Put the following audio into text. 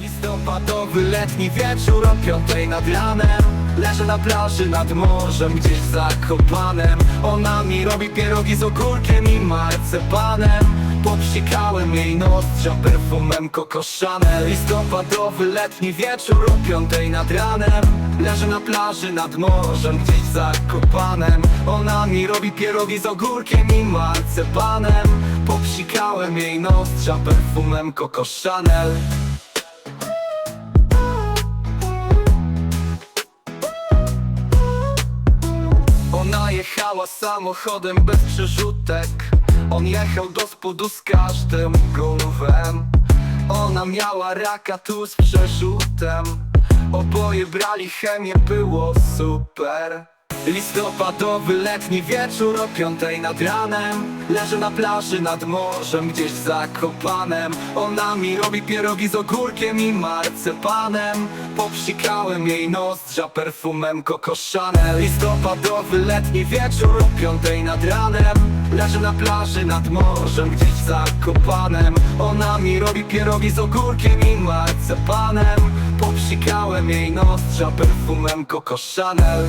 Listopadowy letni wieczór o piątej nad ranem. Leżę na plaży nad morzem, gdzieś za Zakopanem Ona mi robi pierogi z ogórkiem i marcepanem. Popsikałem jej nozdrza perfumem Coco Chanel. Listopadowy letni wieczór o piątej nad ranem. Leżę na plaży nad morzem, gdzieś za Zakopanem Ona mi robi pierogi z ogórkiem i marcepanem. Popsikałem jej nozdrza perfumem Coco jechała samochodem bez przerzutek. On jechał do spodu z każdym golfem. Ona miała raka tu z przerzutem. Oboje brali chemię, było super Listopadowy letni wieczór o piątej nad ranem. Leżę na plaży nad morzem, gdzieś za Zakopanem. Ona mi robi pierogi z ogórkiem i marcepanem. Popsikałem jej nozdrza perfumem Coco Chanel Listopadowy letni wieczór o piątej nad ranem. Leżę na plaży nad morzem, gdzieś za Zakopanem. Ona mi robi pierogi z ogórkiem i marcepanem. Popsikałem jej nozdrza perfumem Coco Chanel